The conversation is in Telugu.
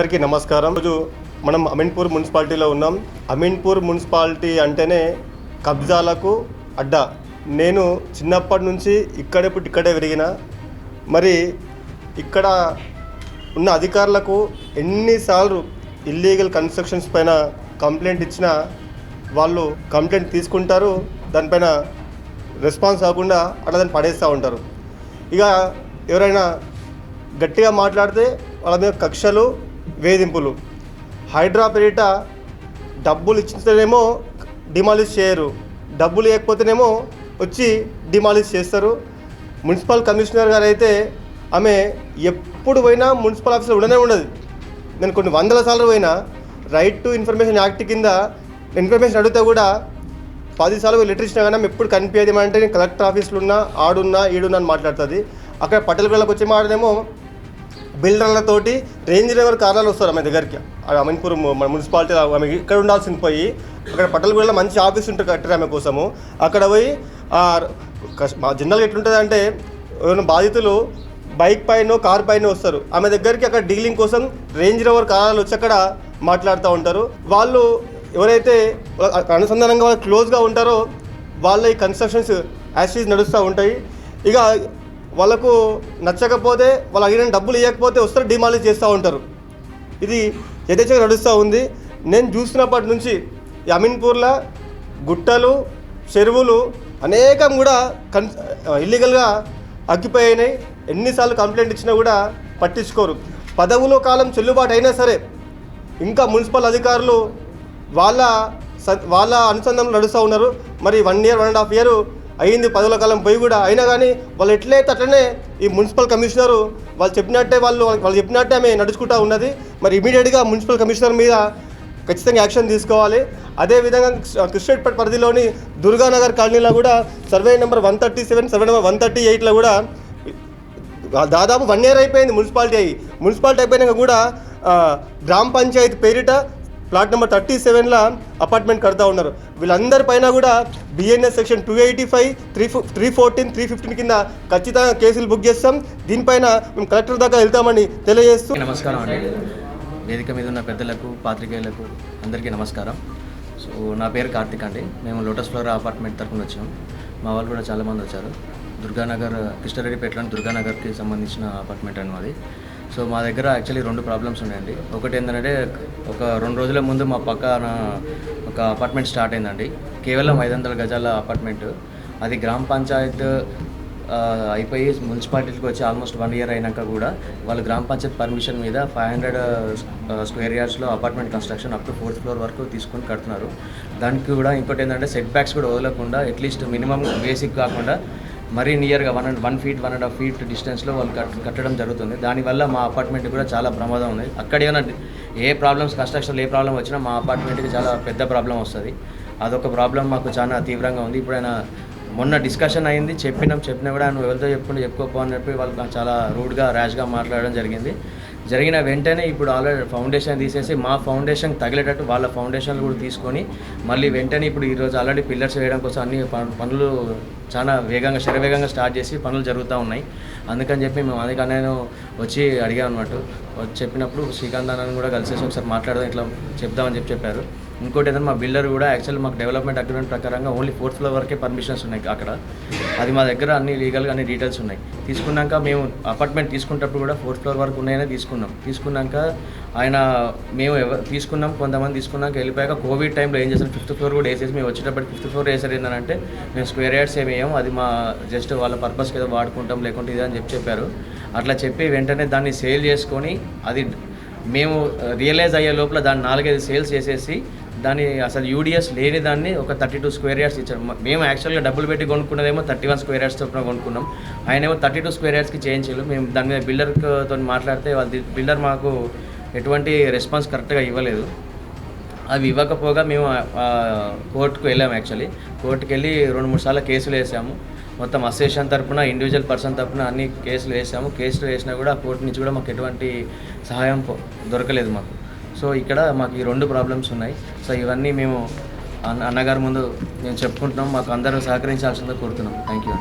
అందరికీ నమస్కారం. రోజు మనం అమీన్పూర్ మున్సిపాలిటీలో ఉన్నాం. అమీన్పూర్ మున్సిపాలిటీ అంటేనే కబ్జాలకు అడ్డా. నేను చిన్నప్పటి నుంచి ఇక్కడే ఇక్కడే పెరిగిన. మరి ఇక్కడ ఉన్న అధికారులకు ఎన్నిసార్లు ఇల్లీగల్ కన్స్ట్రక్షన్స్ పైన కంప్లైంట్ ఇచ్చినా వాళ్ళు కంప్లైంట్ తీసుకుంటారు. దానిపైన రెస్పాన్స్ కాకుండా అట్లా దాన్ని పడేస్తూ ఉంటారు. ఇక ఎవరైనా గట్టిగా మాట్లాడితే వాళ్ళ మీద కక్షలు వేధింపులు. హైడ్రా పేరిట డబ్బులు ఇచ్చితేనేమో డిమాలిష్ చేయరు. డబ్బులు లేకపోతేనేమో వచ్చి డిమాలిష్ చేస్తారు. మున్సిపల్ కమిషనర్ గారు అయితే ఆమె ఎప్పుడు పోయినా మున్సిపల్ ఆఫీస్లో ఉండనే ఉండదు. నేను కొన్ని వందల సార్లు పోయినా రైట్ టు ఇన్ఫర్మేషన్ యాక్ట్ కింద ఇన్ఫర్మేషన్ అడిగితే కూడా పదిసార్లు లెటర్ ఇచ్చినా కానీ ఎప్పుడు కనిపించేది. అంటే నేను కలెక్టర్ ఆఫీస్లో ఉన్నా ఆడున్నా ఈడున్నా అని మాట్లాడుతుంది. అక్కడ పట్టెలగొళ్ళకి వచ్చే మాటనేమో బిల్డర్లతోటి రేంజ్ లెవెల్ కార్యాలు వస్తారు ఆమె దగ్గరికి. అమీన్పూర్ మన మున్సిపాలిటీ ఆమె ఇక్కడ ఉండాల్సింది పోయి అక్కడ పట్టలగూడలో మంచి ఆఫీస్ ఉంటుంది కట్టారు ఆమె కోసము. అక్కడ పోయి ఆ మా జనరల్గా ఎట్లుంటుంది అంటే ఏమైనా బాధితులు బైక్ పైన కార్ పైన వస్తారు. ఆమె దగ్గరికి అక్కడ డీలింగ్ కోసం రేంజ్ రోవర్ కార్యాలు వచ్చి అక్కడ మాట్లాడుతూ ఉంటారు. వాళ్ళు ఎవరైతే అనుసంధానంగా వాళ్ళు క్లోజ్గా ఉంటారో వాళ్ళ ఈ కన్స్ట్రక్షన్స్ యాసిడ్ నడుస్తూ ఉంటాయి. ఇక వాళ్ళకు నచ్చకపోతే వాళ్ళు అడిగిన డబ్బులు ఇవ్వకపోతే వస్తారు డిమాలిష్ చేస్తూ ఉంటారు. ఇది యథేచ్ఛగా నడుస్తూ ఉంది. నేను చూసినప్పటి నుంచి ఈ అమీన్పూర్లో గుట్టలు చెరువులు అనేకం కూడా కన్ ఇల్లీగల్గా అగ్గిపోయినాయి ఎన్నిసార్లు కంప్లైంట్ ఇచ్చినా కూడా పట్టించుకోరు. పదవులో కాలం చెల్లుబాటు అయినా సరే ఇంకా మున్సిపల్ అధికారులు వాళ్ళ స- వాళ్ళ అనుసంధానం నడుస్తూ ఉన్నారు. మరి one year one and half year అయ్యింది పదవుల కాలం పోయి కూడా. అయినా కానీ వాళ్ళు ఎట్లయితే అట్లనే ఈ మున్సిపల్ కమిషనరు వాళ్ళు చెప్పినట్టే వాళ్ళు వాళ్ళు చెప్పినట్టే ఆమె నడుచుకుంటూ ఉన్నది. మరి ఇమీడియట్గా మున్సిపల్ కమిషనర్ మీద ఖచ్చితంగా యాక్షన్ తీసుకోవాలి. అదేవిధంగా కృష్ణపేట పరిధిలోని దుర్గానగర్ కాలనీలో కూడా survey number one thirty seven survey number one thirty ఎయిట్లో కూడా దాదాపు వన్ ఇయర్ అయిపోయింది మున్సిపాలిటీ అయ్యి. మున్సిపాలిటీ అయిపోయినాక కూడా గ్రామ పంచాయతీ పేరిట ప్లాట్ నెంబర్ థర్టీ సెవెన్లో అపార్ట్మెంట్ కడతా ఉన్నారు. వీళ్ళందరి పైన కూడా BNS section two eighty five three three fourteen three fifteen కింద ఖచ్చితంగా కేసులు బుక్ చేస్తాం. దీనిపైన మేము కలెక్టర్ దాకా వెళ్తామని తెలియజేస్తూ నమస్కారం అండి. వేదిక మీద ఉన్న పెద్దలకు పాత్రికేయులకు అందరికీ నమస్కారం. సో నా పేరు కార్తిక్ అండి. మేము లోటస్ ఫ్లోరా అపార్ట్మెంట్ తరఫున వచ్చాం. మా వాళ్ళు కూడా చాలామంది వచ్చారు. దుర్గానగర్ కృష్ణారెడ్డిపేటలోని దుర్గానగర్కి సంబంధించిన అపార్ట్మెంట్ అండి మాది. సో మా దగ్గర యాక్చువల్లీ రెండు ప్రాబ్లమ్స్ ఉన్నాయండి. ఒకటి ఏంటంటే ఒక రెండు రోజుల ముందు మా పక్కన ఒక అపార్ట్మెంట్ స్టార్ట్ అయిందండి. కేవలం ఐదు వందల గజాల అపార్ట్మెంట్ అది గ్రామ పంచాయత్ అయిపోయి మున్సిపాలిటీకి వచ్చి ఆల్మోస్ట్ వన్ ఇయర్ అయినాక కూడా వాళ్ళు గ్రామ పంచాయత్ పర్మిషన్ మీద five hundred square యార్డ్స్లో apartment construction up to fourth floor వరకు తీసుకొని కడుతున్నారు. దానికి కూడా ఇంకోటి ఏంటంటే సెట్ బ్యాక్స్ కూడా వదలకుండా అట్లీస్ట్ మినిమం బేసిక్ కాకుండా మరీ నియర్గా one and one feet one and half feet డిస్టెన్స్లో వాళ్ళు కట్ కట్టడం జరుగుతుంది. దానివల్ల మా అపార్ట్మెంట్ కూడా చాలా ప్రమాదం ఉంది. అక్కడ ఏమైనా ఏ ప్రాబ్లమ్స్ కన్స్ట్రక్షన్లో ఏ ప్రాబ్లం వచ్చినా మా అపార్ట్మెంట్కి చాలా పెద్ద ప్రాబ్లం వస్తుంది. అదొక ప్రాబ్లం మాకు చాలా తీవ్రంగా ఉంది. ఇప్పుడైనా మొన్న డిస్కషన్ అయింది. చెప్పినాం చెప్పినా కూడా నువ్వు ఎవరితో చెప్పుకుంటే చెప్పుకోపో అని చెప్పి వాళ్ళు చాలా రూడ్గా ర్యాష్గా మాట్లాడడం జరిగింది. జరిగిన వెంటనే ఇప్పుడు ఆల్రెడీ ఫౌండేషన్ తీసేసి మా ఫౌండేషన్ తగిలేటట్టు వాళ్ళ ఫౌండేషన్లు కూడా తీసుకొని మళ్ళీ వెంటనే ఇప్పుడు ఈరోజు ఆల్రెడీ పిల్లర్స్ వేయడం కోసం అన్ని పనులు చాలా వేగంగా శరవేగంగా స్టార్ట్ చేసి పనులు జరుగుతూ ఉన్నాయి. అందుకని చెప్పి మేము అందుకని నేను వచ్చి అడిగాను అన్నట్టు చెప్పినప్పుడు శ్రీకాంత్ అన్నను కూడా కలిసేసి ఒకసారి మాట్లాడదాం ఇట్లా చెప్దామని చెప్పి చెప్పారు. ఇంకోటి ఏదైనా మా బిల్డర్ కూడా యాక్చువల్లీ మాకు డెవలప్మెంట్ అగ్రిమెంట్ ప్రకారంగా ఓన్లీ ఫోర్త్ ఫ్లోర్ వరకే పర్మిషన్స్ ఉన్నాయి అక్కడ. అది మా దగ్గర అన్ని లీగల్గా అన్ని డీటెయిల్స్ ఉన్నాయి. తీసుకున్నాక మేము అపార్ట్మెంట్ తీసుకునేటప్పుడు కూడా ఫోర్త్ ఫ్లోర్ వరకు ఉన్నాయని తీసుకున్నాం. తీసుకున్నాక ఆయన మేము ఎవరు తీసుకున్నాం కొంతమంది తీసుకున్నాక వెళ్ళిపోయాక కోవిడ్ టైంలో ఏం చేశారు? ఫిఫ్త్ ఫ్లోర్ కూడా వేసేసి మేము వచ్చేటప్పుడు ఫిఫ్త్ ఫ్లోర్ వేసారు ఏంటంటే మేము స్క్వేర్ యార్డ్స్ ఏమి వేయం అది మా జస్ట్ వాళ్ళ పర్పస్కి ఏదో వాడుకుంటాం లేకుంటే ఇది అని చెప్పి చెప్పారు. అట్లా చెప్పి వెంటనే దాన్ని సేల్ చేసుకొని అది మేము రియలైజ్ అయ్యే లోపల దాన్ని నాలుగైదు సేల్స్ చేసేసి దాన్ని అసలు యూడిఎస్ లేని దాన్ని ఒక థర్టీ టూ స్క్వేర్ యార్డ్స్ ఇచ్చారు మేము యాక్చువల్గా డబ్బులు పెట్టి కొనుక్కున్నదేమో థర్టీ వన్ స్క్వేర్ యార్డ్స్ చొప్పున కొనుక్కున్నాం. ఆయన ఏమో థర్టీ టూ స్క్వేర్ యార్డ్స్కి చేయించారు మేము దాని మీద బిల్డర్తో మాట్లాడితే వాళ్ళ బిల్డర్ మాకు ఎటువంటి రెస్పాన్స్ కరెక్ట్గా ఇవ్వలేదు. అవి ఇవ్వకపోగా మేము కోర్టుకు వెళ్ళాము యాక్చువల్లీ కోర్టుకు వెళ్ళి రెండు మూడు సార్లు కేసులు వేసాము. మొత్తం అసోసియేషన్ తరపున ఇండివిజువల్ పర్సన్ తరపున అన్ని కేసులు వేసాము. కేసులు వేసినా కూడా ఆ కోర్టు నుంచి కూడా మాకు ఎటువంటి సహాయం దొరకలేదు మాకు. సో ఇక్కడ మాకు ఈ రెండు ప్రాబ్లమ్స్ ఉన్నాయి. సో ఇవన్నీ మేము అన్న అన్నగారి ముందు మేము చెప్పుకుంటున్నాం. మాకు అందరూ సహకరించాల్సిందో కోరుతున్నాం. Thank you